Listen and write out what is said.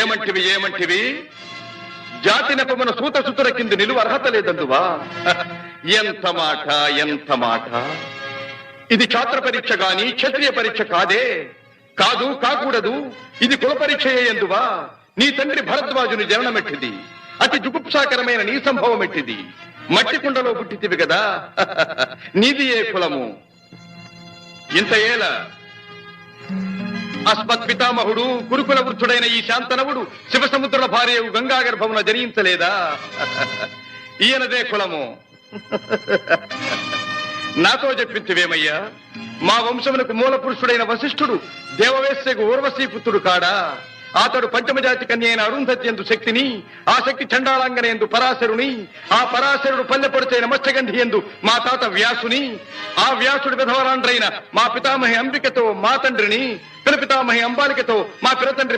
ఏమంటివి ఏమంటివి? జాతి నెపమున సూత సుతుల కింద నిలువ అర్హత లేదందువా? ఎంత మాట ఎంత మాట? ఇది ఛాత్ర పరీక్ష గాని క్షత్రియ పరీక్ష కాదే. కాదు కాకూడదు. ఇది కుల పరీక్ష ఎందువా? నీ తండ్రి భరద్వాజుని జననమెట్టిది. అతి జుగుప్సాకరమైన నీ సంభవం ఎట్టిది మట్టి కుండలో పుట్టితివి కదా నీది ఏ కులము? ఇంత ఏలా అస్మత్ పితామహుడు కురుకుల వృద్ధుడైన ఈ శాంతనవుడు శివసముద్రుల భార్య గంగాగర్భమున జనించలేదా? ఈయనదే కులము. నాతో చెప్పించివేమయ్యా మా వంశమునకు మూల పురుషుడైన వశిష్ఠుడు దేవవేశ్యకు ఊర్వశీ పుత్రుడు కాడా? అతడు పంచమజాతి కన్య అయిన అరుంధతి ఎందు శక్తిని ఆ శక్తి చండాలంగన ఎందు పరాశరుని ఆ పరాశరుడు పల్లెపొడిచైన మత్స్యగంధి ఎందు మా తాత వ్యాసుని ఆ వ్యాసుడు విధవరాండ్రైన మా పితామహి అంబికతో మా తండ్రిని పిలపితామహి అంబాలికతో మా పినతండ్రి